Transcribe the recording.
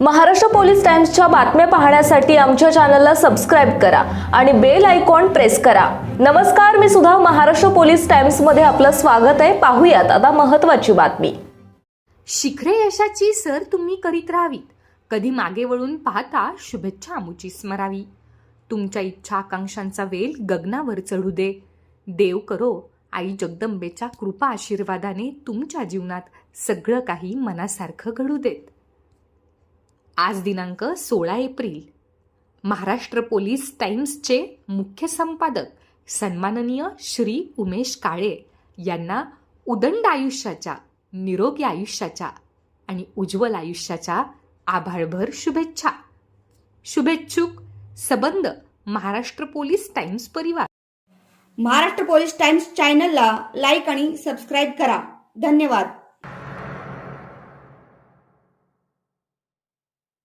Maharashtra police टाइम्सच्या बातम्या पाहण्यासाठी आमच्या चॅनलला सबस्क्राईब करा आणि बेल आयकॉन प्रेस करा. नमस्कार मी सुद्धा महाराष्ट्र पोलीस टाइम्समध्ये आपलं स्वागत आहे. पाहूयात आता महत्वाची बातमी. शिखरे यशाची सर तुम्ही करीत राहावीत. कधी मागे वळून पाहता शुभेच्छा आमुची स्मरावी. तुमच्या इच्छा आकांक्षांचा वेल गगनावर चढू दे. देव करो आई जगदंबेच्या कृपा आशीर्वादाने तुमच्या जीवनात सगळं काही मनासारखं घडू देत. आज दिनांक सोळा एप्रिल. महाराष्ट्र पोलीस टाइम्सचे मुख्य संपादक सन्माननीय श्री उमेश काळे यांना उदंड आयुष्याच्या निरोगी आयुष्याच्या आणि उज्ज्वल आयुष्याच्या आभाळभर शुभेच्छा. शुभेच्छुक सबंध महाराष्ट्र पोलीस टाइम्स परिवार. महाराष्ट्र पोलीस टाइम्स चॅनलला लाईक आणि सबस्क्राईब करा. धन्यवाद.